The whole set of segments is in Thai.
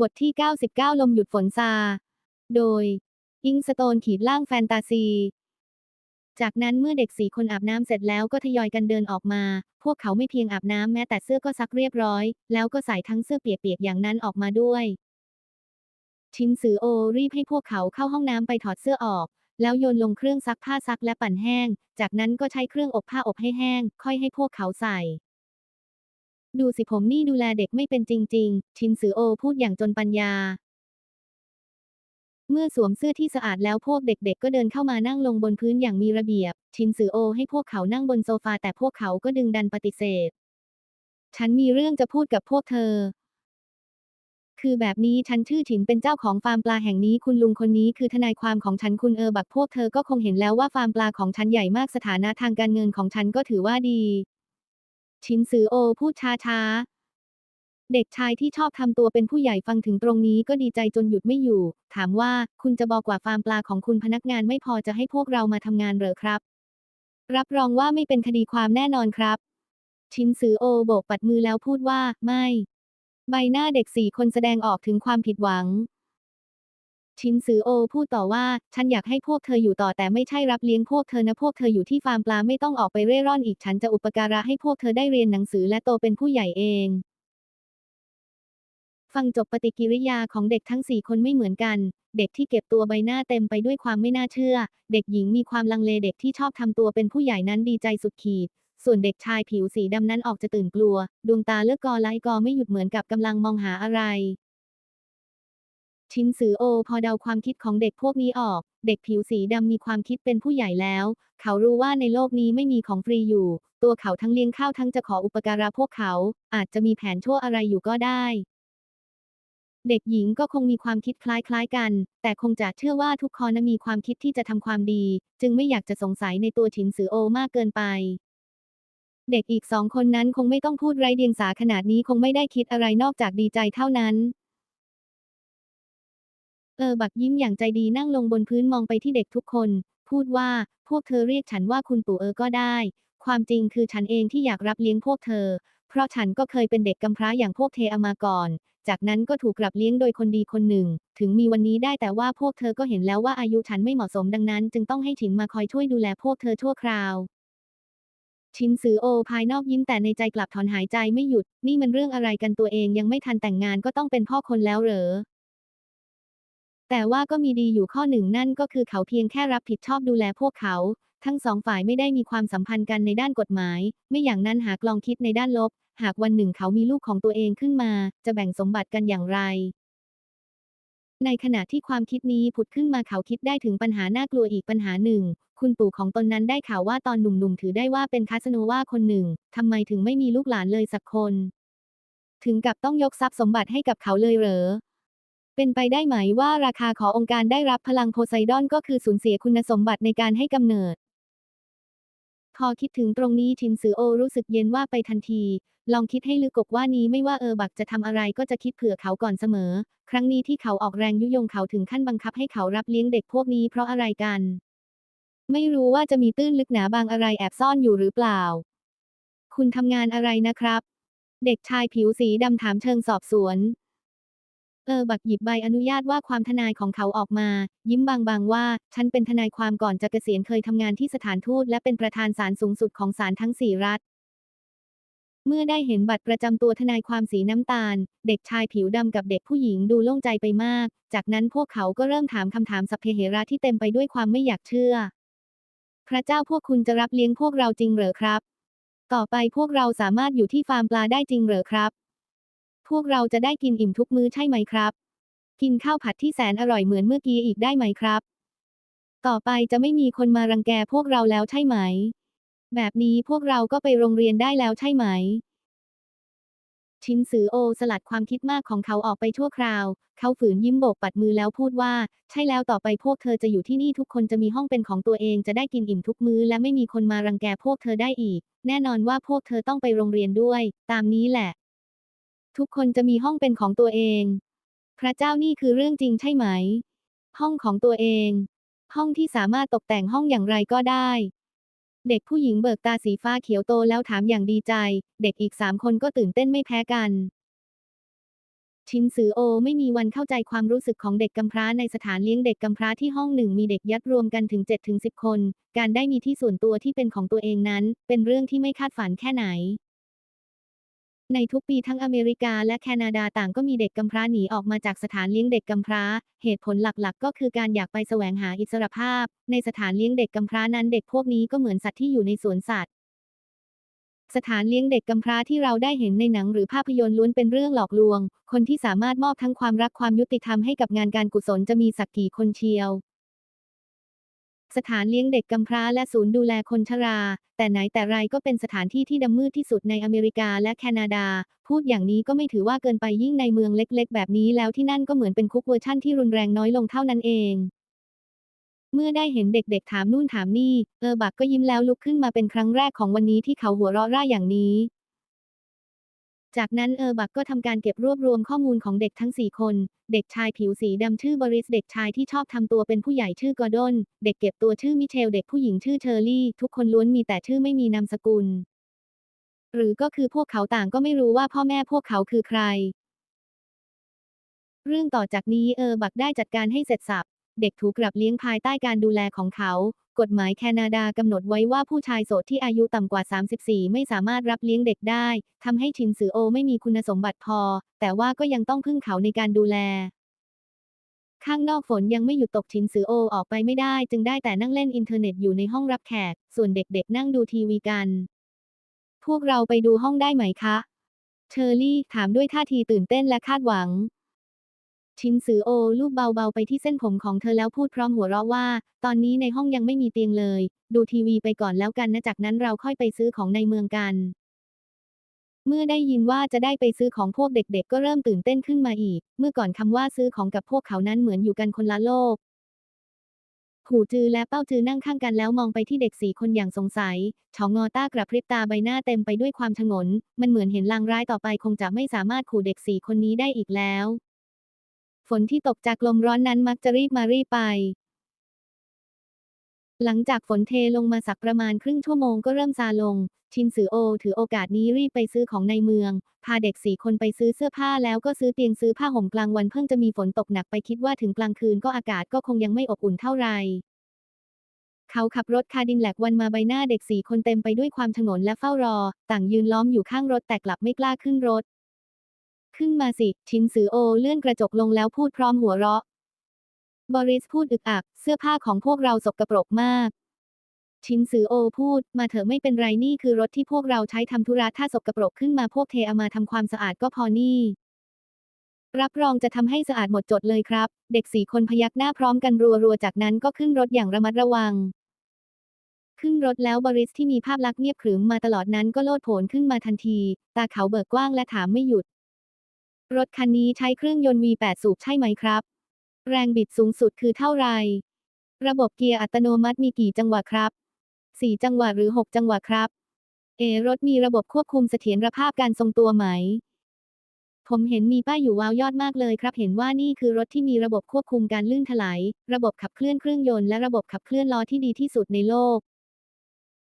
บทที่ 99 ลมหยุดฝนซา โดย อิงสโตนขีดล่างแฟนตาซี จากนั้นเมื่อเด็กสี่คนอาบน้ำเสร็จแล้วก็ทยอยกันเดินออกมา พวกเขาไม่เพียงอาบน้ำแม้แต่เสื้อก็ซักเรียบร้อย แล้วก็ใส่ทั้งเสื้อเปียกๆอย่างนั้นออกมาด้วย ชินซือโอรีบให้พวกเขาเข้าห้องน้ำไปถอดเสื้อออก แล้วโยนลงเครื่องซักผ้าซักและปั่นแห้ง จากนั้นก็ใช้เครื่องอบผ้าอบให้แห้ง ค่อยให้พวกเขาใส่ ดูสิผมนี่ดูแลเด็กไม่เป็นจริง ๆ ชินซือโอพูดอย่างจนปัญญา เมื่อสวมเสื้อที่สะอาดแล้วพวกเด็กๆ ก็เดินเข้ามานั่งลงบนพื้นอย่างมีระเบียบ ชินซือโอให้พวกเขานั่งบนโซฟาแต่พวกเขาก็ดึงดันปฏิเสธ ฉันมีเรื่องจะพูดกับพวกเธอ คือแบบนี้ฉันชื่อฉินเป็นเจ้าของฟาร์มปลาแห่งนี้คุณลุงคนนี้คือทนายความของฉันคุณเออบักพวกเธอก็คงเห็นแล้วว่าฟาร์มปลาของฉันใหญ่มากสถานะทางการเงินของฉันก็ถือว่าดี ชินซือโอพูดช้าๆเด็กชายที่ชอบทำตัวเป็นผู้ใหญ่ฟังถึงตรงนี้ก็ดีใจจนหยุดไม่อยู่ ถามว่าคุณจะบอกว่าฟาร์มปลาของคุณพนักงานไม่พอจะให้พวกเรามาทำงานเหรอครับ รับรองว่าไม่เป็นคดีความแน่นอนครับ ชินซือโอโบกปัดมือแล้วพูดว่า ไม่ ใบหน้าเด็กสี่คนแสดงออกถึงความผิดหวัง ชินซือโอพูดต่อว่า ฉันอยากให้พวกเธออยู่ต่อแต่ไม่ใช่รับเลี้ยงพวกเธอนะพวกเธออยู่ที่ฟาร์มปลาไม่ต้องออกไปเร่ร่อนอีกฉันจะอุปการะให้พวกเธอได้เรียนหนังสือและโตเป็นผู้ใหญ่เอง ฟังจบปฏิกิริยาของเด็กทั้งสี่คนไม่เหมือนกัน เด็กที่เก็บตัวใบหน้าเต็มไปด้วยความไม่น่าเชื่อ เด็กหญิงมีความลังเลเด็กที่ชอบทำตัวเป็นผู้ใหญ่นั้นดีใจสุดขีดส่วนเด็กชายผิวสีดำนั้นออกจะตื่นกลัว ดวงตาเลือกกอไลกอไม่หยุดเหมือนกับกำลังมองหาอะไร ชินซือโอพอเดาความคิดของเด็กพวกนี้ออก เด็กผิวสีดำมีความคิดเป็นผู้ใหญ่แล้ว เขารู้ว่าในโลกนี้ไม่มีของฟรีอยู่ ตัวเขาทั้งเลี้ยงข้าวทั้งจะขออุปการะพวกเขา อาจจะมีแผนชั่วอะไรอยู่ก็ได้ เด็กหญิงก็คงมีความคิดคล้ายๆกัน แต่คงจะเชื่อว่าทุกคนมีความคิดที่จะทำความดี จึงไม่อยากจะสงสัยในตัวฉินซือโอมากเกินไปเด็กอีกสองคนนั้นคงไม่ต้องพูดไร้เดียงสาขนาดนี้คงไม่ได้คิดอะไรนอกจากดีใจเท่านั้น เออบักยิ้มอย่างใจดีนั่งลงบนพื้นมองไปที่เด็กทุกคน พูดว่าพวกเธอเรียกฉันว่าคุณปู่เออก็ได้ ความจริงคือฉันเองที่อยากรับเลี้ยงพวกเธอ เพราะฉันก็เคยเป็นเด็กกำพร้าอย่างพวกเธอมาก่อน จากนั้นก็ถูกกลับเลี้ยงโดยคนดีคนหนึ่ง ถึงมีวันนี้ได้แต่ว่าพวกเธอก็เห็นแล้วว่าอายุฉันไม่เหมาะสมดังนั้น จึงต้องให้ฉินมาคอยช่วยดูแลพวกเธอชั่วคราวชินซือโอภายนอกยิ้มแต่ในใจกลับถอนหายใจไม่หยุด นี่มันเรื่องอะไรกันตัวเองยังไม่ทันแต่งงานก็ต้องเป็นพ่อคนแล้วเหรอ แต่ว่าก็มีดีอยู่ข้อหนึ่งนั่นก็คือเขาเพียงแค่รับผิดชอบดูแลพวกเขา ทั้งสองฝ่ายไม่ได้มีความสัมพันธ์กันในด้านกฎหมาย ไม่อย่างนั้นหากลองคิดในด้านลบ หากวันหนึ่งเขามีลูกของตัวเองขึ้นมา จะแบ่งสมบัติกันอย่างไร ในขณะที่ความคิดนี้ผุดขึ้นมาเขาคิดได้ถึงปัญหาน่ากลัวอีกปัญหาหนึ่ง คุณปู่ของตนนั้นได้ข่าวว่าตอนหนุ่มๆถือได้ว่าเป็นคาสโนวาคนหนึ่งทำไมถึงไม่มีลูกหลานเลยสักคน ถึงกับต้องยกทรัพย์สมบัติให้กับเขาเลยเหรอ เป็นไปได้ไหมว่าราคาขององค์การได้รับพลังโพไซดอนก็คือสูญเสียคุณสมบัติในการให้กำเนิด พอคิดถึงตรงนี้ชินซือโอรู้สึกเย็นว่าไปทันที ลองคิดให้ลึกกบว่านี้ไม่ว่าเออบักจะทำอะไรก็จะคิดเผื่อเขาก่อนเสมอ ครั้งนี้ที่เขาออกแรงยุยงเขาถึงขั้นบังคับให้เขารับเลี้ยงเด็กพวกนี้เพราะอะไรกัน ไม่รู้ว่าจะมีตื้นลึกหนาบางอะไรแอบซ่อนอยู่หรือเปล่า คุณทำงานอะไรนะครับ เด็กชายผิวสีดำถามเชิงสอบสวน เออบักหยิบใบอนุญาตว่าความทนายของเขาออกมา ยิ้มบางๆว่า ฉันเป็นทนายความก่อนจะเกษียณเคยทำงานที่สถานทูตและเป็นประธานศาลสูงสุดของศาลทั้งสี่รัฐ เมื่อได้เห็นบัตรประจำตัวทนายความสีน้ำตาล เด็กชายผิวดำกับเด็กผู้หญิงดูโล่งใจไปมาก จากนั้นพวกเขาก็เริ่มถามคำถามสัพเพเหระที่เต็มไปด้วยความไม่อยากเชื่อ พระเจ้าพวกคุณจะรับเลี้ยงพวกเราจริงเหรอครับ ต่อไปพวกเราสามารถอยู่ที่ฟาร์มปลาได้จริงเหรอครับ พวกเราจะได้กินอิ่มทุกมื้อใช่ไหมครับ กินข้าวผัดที่แสนอร่อยเหมือนเมื่อกี้อีกได้ไหมครับ ต่อไปจะไม่มีคนมารังแกพวกเราแล้วใช่ไหม แบบนี้พวกเราก็ไปโรงเรียนได้แล้วใช่ไหม ชินซือโอสลัดความคิดมากของเขาออกไปชั่วคราว เขาฝืนยิ้มโบกปัดมือแล้วพูดว่า ใช่แล้วต่อไปพวกเธอจะอยู่ที่นี่ทุกคนจะมีห้องเป็นของตัวเองจะได้กินอิ่มทุกมื้อและไม่มีคนมารังแกพวกเธอได้อีก แน่นอนว่าพวกเธอต้องไปโรงเรียนด้วย ตามนี้แหละ ทุกคนจะมีห้องเป็นของตัวเอง พระเจ้านี่คือเรื่องจริงใช่ไหม ห้องของตัวเอง ห้องที่สามารถตกแต่งห้องอย่างไรก็ได้ เด็กผู้หญิงเบิกตาสีฟ้าเขียวโตแล้วถามอย่างดีใจ เด็กอีกสามคนก็ตื่นเต้นไม่แพ้กันชินซือโอไม่มีวันเข้าใจความรู้สึกของเด็กกำพร้าในสถานเลี้ยงเด็กกำพร้าที่ห้องหนึ่งมีเด็กยัดรวมกันถึง7-10คน การได้มีที่ส่วนตัวที่เป็นของตัวเองนั้น เป็นเรื่องที่ไม่คาดฝันแค่ไหน ในทุกปีทั้งอเมริกาและแคนาดาต่างก็มีเด็กกำพร้าหนีออกมาจากสถานเลี้ยงเด็กกำพร้า เหตุผลหลักๆ ก็คือการอยากไปแสวงหาอิสรภาพ ในสถานเลี้ยงเด็กกำพร้านั้นเด็กพวกนี้ก็เหมือนสัตว์ที่อยู่ในสวนสัตว์ สถานเลี้ยงเด็กกำพร้าที่เราได้เห็นในหนังหรือภาพยนตร์ล้วนเป็นเรื่องหลอกลวง คนที่สามารถมอบทั้งความรักความยุติธรรมให้กับงานการกุศลจะมีสักกี่คนเชียว สถานเลี้ยงเด็กกำพร้าและศูนย์ดูแลคนชรา แต่ไหนแต่ไรก็เป็นสถานที่ที่ดำมืดที่สุดในอเมริกาและแคนาดา พูดอย่างนี้ก็ไม่ถือว่าเกินไปยิ่งในเมืองเล็ก ๆ แบบนี้แล้วที่นั่นก็เหมือนเป็นคุกเวอร์ชั่นที่รุนแรงน้อยลงเท่านั้นเอง เมื่อได้เห็นเด็กๆถามนู่นถามนี่ เออบักก็ยิ้มแล้วลุกขึ้นมาเป็นครั้งแรกของวันนี้ที่เขาหัวเราะร่าอย่างนี้ จากนั้นเออร์บักก็ทำการเก็บรวบรวมข้อมูลของเด็กทั้ง 4 คน เด็กชายผิวสีดำชื่อบริส เด็กชายที่ชอบทำตัวเป็นผู้ใหญ่ชื่อกอร์ดอน เด็กเก็บตัวชื่อมิเชล เด็กผู้หญิงชื่อเชอร์รี่ ทุกคนล้วนมีแต่ชื่อไม่มีนามสกุล หรือก็คือพวกเขาต่างก็ไม่รู้ว่าพ่อแม่พวกเขาคือใคร เรื่องต่อจากนี้เออร์บักได้จัดการให้เสร็จสับ เด็กถูกกลับเลี้ยงภายใต้การดูแลของเขา กฎหมายแคนาดากำหนดไว้ว่าผู้ชายโสดที่อายุต่ำกว่า 34 ไม่สามารถรับเลี้ยงเด็กได้ ทำให้ชินซือโอไม่มีคุณสมบัติพอ แต่ว่าก็ยังต้องพึ่งเขาในการดูแล ข้างนอกฝนยังไม่หยุดตกชินซือโอออกไปไม่ได้ จึงได้แต่นั่งเล่นอินเทอร์เน็ตอยู่ในห้องรับแขก ส่วนเด็กๆนั่งดูทีวีกัน พวกเราไปดูห้องได้ไหมคะ เชอร์รี่ถามด้วยท่าทีตื่นเต้นและคาดหวัง ชินซือโอลูบเบาๆไปที่เส้นผมของเธอแล้วพูดพร้อมหัวเราะว่า ตอนนี้ในห้องยังไม่มีเตียงเลย ดูทีวีไปก่อนแล้วกันนะจากนั้นเราค่อยไปซื้อของในเมืองกัน เมื่อได้ยินว่าจะได้ไปซื้อของพวกเด็กๆ ก็เริ่มตื่นเต้นขึ้นมาอีก เมื่อก่อนคำว่าซื้อของกับพวกเขานั้นเหมือนอยู่กันคนละโลกหูจือและเป้าจือนั่งข้างกันแล้วมองไปที่เด็กสี่คนอย่างสงสัยชองงอต้ากระพริบตาใบหน้าเต็มไปด้วยความชงน มันเหมือนเห็นลางร้ายต่อไปคงจะไม่สามารถขู่เด็กสี่คนนี้ได้อีกแล้ว ฝนที่ตกจากลมร้อนนั้นมักจะรีบมารีบไป หลังจากฝนเทลงมาสักประมาณครึ่งชั่วโมงก็เริ่มซาลง ชินซือโอ ถือโอกาสนี้รีบไปซื้อของในเมือง พาเด็กสี่คนไปซื้อเสื้อผ้าแล้วก็ซื้อเตียงซื้อผ้าห่มกลางวันเพิ่งจะมีฝนตกหนักไปคิดว่าถึงกลางคืนก็อากาศก็คงยังไม่อบอุ่นเท่าไหร่เขาขับรถคาดินแลกวันมาใบหน้าเด็กสี่คนเต็มไปด้วยความฉงนและเฝ้ารอ ต่างยืนล้อมอยู่ข้างรถแต่กลับไม่กล้าขึ้นรถ ขึ้นมาสิ ชินซือโอเลื่อนกระจกลงแล้วพูดพร้อมหัวเราะ บริสพูดอึกอัก เสื้อผ้าของพวกเราสกปรกมาก ชินซือโอพูด มาเถอะไม่เป็นไรนี่คือรถที่พวกเราใช้ทำธุระถ้าสกปรกขึ้นมาพวกเทเอามาทำความสะอาดก็พอนี่รับรองจะทำให้สะอาดหมดจดเลยครับ เด็กสี่คนพยักหน้าพร้อมกันรัวๆ จากนั้นก็ขึ้นรถอย่างระมัดระวัง ขึ้นรถแล้วบริสที่มีภาพลักษณ์เงียบขรึมมาตลอดนั้นก็โลดโผนขึ้นมาทันที ตาเขาเบิกกว้างและถามไม่หยุด รถคันนี้ใช้เครื่องยนต์ V8 สูบใช่ไหมครับ แรงบิดสูงสุดคือเท่าไหร่ ระบบเกียร์อัตโนมัติมีกี่จังหวะครับ 4 จังหวะหรือ 6 จังหวะครับ เอ รถมีระบบควบคุมเสถียรภาพการทรงตัวไหม ผมเห็นมีป้ายอยู่ว้าวยอดมากเลยครับ เห็นว่านี่คือรถที่มีระบบควบคุมการลื่นถลาย ระบบขับเคลื่อนเครื่องยนต์และระบบขับเคลื่อนล้อที่ดีที่สุดในโลก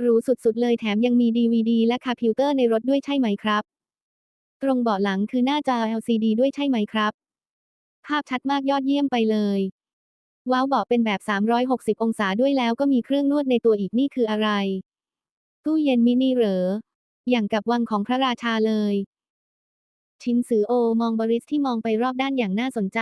หรูสุดๆเลยแถมยังมี DVD และคอมพิวเตอร์ในรถด้วยใช่ไหมครับ ตรงเบาะหลังคือหน้าจอ LCD ด้วยใช่ไหมครับ ภาพชัดมากยอดเยี่ยมไปเลย ว้าวเบาะเป็นแบบ 360 องศาด้วยแล้วก็มีเครื่องนวดในตัวอีกนี่คืออะไร ตู้เย็นมินิเหรอ อย่างกับวังของพระราชาเลย ชินซือโอมองบริสที่มองไปรอบด้านอย่างน่าสนใจ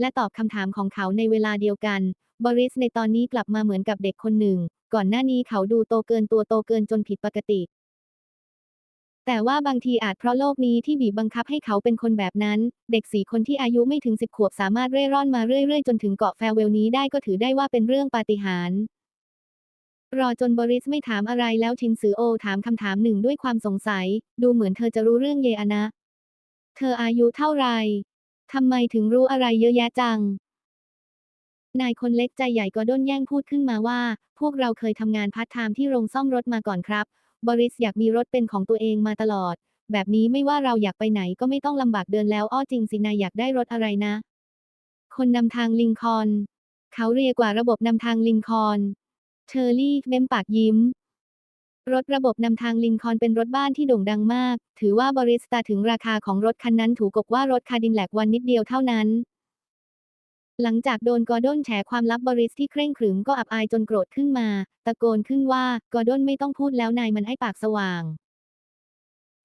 และตอบคำถามของเขาในเวลาเดียวกัน บริสในตอนนี้กลับมาเหมือนกับเด็กคนหนึ่ง ก่อนหน้านี้เขาดูโตเกินตัวโตเกินจนผิดปกติ แต่ว่าบางทีอาจเพราะโลกนี้ที่บีบบังคับให้เขาเป็นคนแบบนั้น เด็กสี่คนที่อายุไม่ถึงสิบขวบสามารถเร่ร่อนมาเรื่อยๆ จนถึงเกาะแฟเวลนี้ได้ก็ถือได้ว่าเป็นเรื่องปาฏิหาริย์รอจนบริสไม่ถามอะไรแล้วชินซือโอถามคำถามหนึ่งด้วยความสงสัย ดูเหมือนเธอจะรู้เรื่องเยอานะ เธออายุเท่าไหร่ทำไมถึงรู้อะไรเยอะแยะจัง นายคนเล็กใจใหญ่ก็ด้นแย่งพูดขึ้นมาว่า พวกเราเคยทำงานพาร์ทไทม์ที่โรงซ่อมรถมาก่อนครับ บริสอยากมีรถเป็นของตัวเองมาตลอด แบบนี้ไม่ว่าเราอยากไปไหนก็ไม่ต้องลำบากเดินแล้วอ้อจริงสินายอยากได้รถอะไรนะ คนนำทางลิงคอน เขาเรียกว่าระบบนำทางลิงคอนเชอร์รี่เม้มปากยิ้ม รถระบบนำทางลินคอนเป็นรถบ้านที่โด่งดังมาก ถือว่าบริสตาถึงราคาของรถคันนั้นถูกกว่า รถคาดินแลกวันนิดเดียวเท่านั้น หลังจากโดนกอร์ดอนแฉความลับบริสที่เคร่งขรึมก็อับอายจนโกรธขึ้นมา ตะโกนขึ้นว่ากอร์ดอนไม่ต้องพูดแล้วนายมันไอ้ปากสว่าง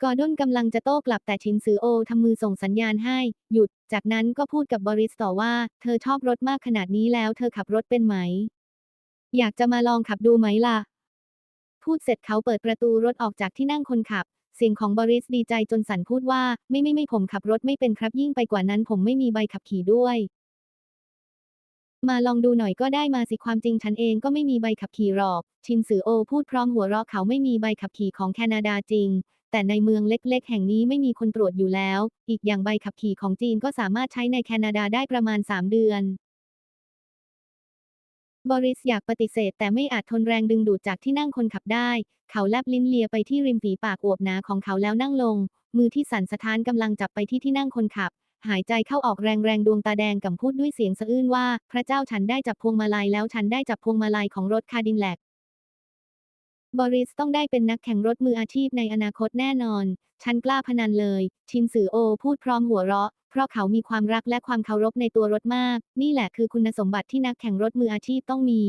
กอร์ดอนกำลังจะโต้กลับแต่ชินซือโอทำมือส่งสัญญาณให้ หยุด จากนั้นก็พูดกับบริสต่อว่า เธอชอบรถมากขนาดนี้แล้วเธอขับรถเป็นไหม อยากจะมาลองขับดูไหมล่ะ พูดเสร็จเขาเปิดประตูรถออกจากที่นั่งคนขับเสียงของบริสดีใจจนสั่นพูดว่า ไม่ไม่ไม่ผมขับรถไม่เป็นครับยิ่งไปกว่านั้นผมไม่มีใบขับขี่ด้วย มาลองดูหน่อยก็ได้มาสิความจริงฉันเองก็ไม่มีใบขับขี่หรอก ชินซือโอพูดพร้อมหัวเราะเขาไม่มีใบขับขี่ของแคนาดาจริง แต่ในเมืองเล็กๆ แห่งนี้ไม่มีคนตรวจอยู่แล้ว อีกอย่างใบขับขี่ของจีนก็สามารถใช้ในแคนาดาได้ประมาณ 3 เดือนบริสอยากปฏิเสธแต่ไม่อาจทนแรงดึงดูดจากที่นั่งคนขับได้ เขาแลบลิ้นเลียไปที่ริมฝีปากอวบหนาของเขาแล้วนั่งลง มือที่สั่นสะท้านกำลังจับไปที่ที่นั่งคนขับ หายใจเข้าออกแรงๆ ดวงตาแดงกำพูดด้วยเสียงสะอื้นว่า พระเจ้าฉันได้จับพวงมาลัยแล้วฉันได้จับพวงมาลัยของรถคาดินแลกบริสต้องได้เป็นนักแข่งรถมืออาชีพในอนาคตแน่นอน ฉันกล้าพนันเลย ชินซือโอพูดพร้อมหัวเราะ เพราะเขามีความรักและความเคารพในตัวรถมาก นี่แหละคือคุณสมบัติที่นักแข่งรถมืออาชีพต้องมี